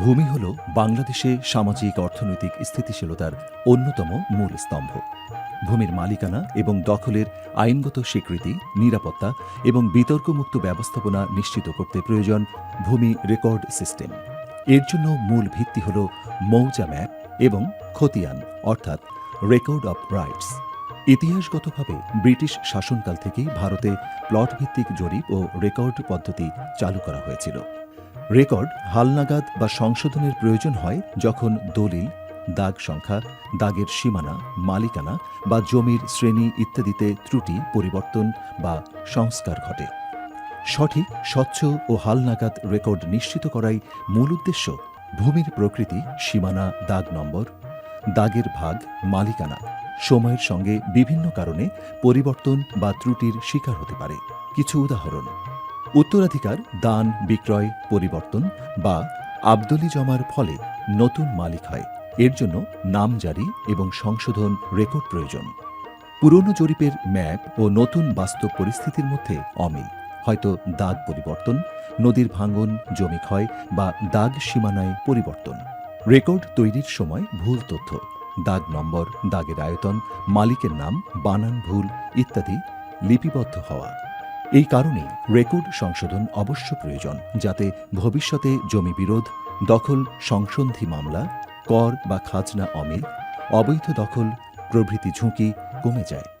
ভূমি হল বাংলাদেশে সামাজিক, অর্থনৈতিক স্থিতিশীলতার অন্যতম মূল স্তম্ভ। ভূমির মালিকানা এবং দখলের আইনগত স্বীকৃতি, নিরাপত্তা এবং বিতর্কমুক্ত ব্যবস্থাপনা নিশ্চিত করতে প্রয়োজন ভূমি রেকর্ড সিস্টেম। এর জন্য মূল ভিত্তি হল মৌজা ম্যাপ এবং খতিয়ান, অর্থাৎ রেকর্ড অফ রাইটস। ইতিহাসগতভাবে ব্রিটিশ শাসনকাল থেকেই ভারতে প্লট ভিত্তিক জরিপ ও রেকর্ড পদ্ধতি চালু করা হয়েছিল। রেকর্ড হালনাগাদ বা সংশোধনের প্রয়োজন হয় যখন দলিল, দাগ সংখ্যা, দাগের সীমানা, মালিকানা বা জমির শ্রেণি ইত্যাদিতে ত্রুটি, পরিবর্তন বা সংস্কার ঘটে। সঠিক, স্বচ্ছ ও হালনাগাদ রেকর্ড নিশ্চিত করাই মূল উদ্দেশ্য। ভূমির প্রকৃতি, সীমানা, দাগ নম্বর, দাগের ভাগ, মালিকানা সময়ের সঙ্গে বিভিন্ন কারণে পরিবর্তন বা ত্রুটির শিকার হতে পারে। কিছু উদাহরণ। উত্তরাধিকার, দান, বিক্রয়, পরিবর্তন বা আবদলি জমার ফলে নতুন মালিক হয়। এর জন্য নাম জারি এবং সংশোধন রেকর্ড প্রয়োজন। পুরনো জরিপের ম্যাপ ও নতুন বাস্তব পরিস্থিতির মধ্যে অমিল। হয়তো দাগ পরিবর্তন, নদীর ভাঙন, জমি ক্ষয় বা দাগ সীমানায় পরিবর্তন। রেকর্ড তৈরির সময় ভুল তথ্য, দাগ নম্বর, দাগের আয়তন, মালিকের নাম, বানান ভুল ইত্যাদি লিপিবদ্ধ হওয়া। এই কারণে রেকর্ড সংশোধন অবশ্য প্রয়োজন, যাতে ভবিষ্যতে জমি বিরোধ, দখল, সংসন্ধি মামলা, কর বা খাজনা অমিল, অবৈধ দখল, প্রভৃতি ঝুঁকি কমে যায়।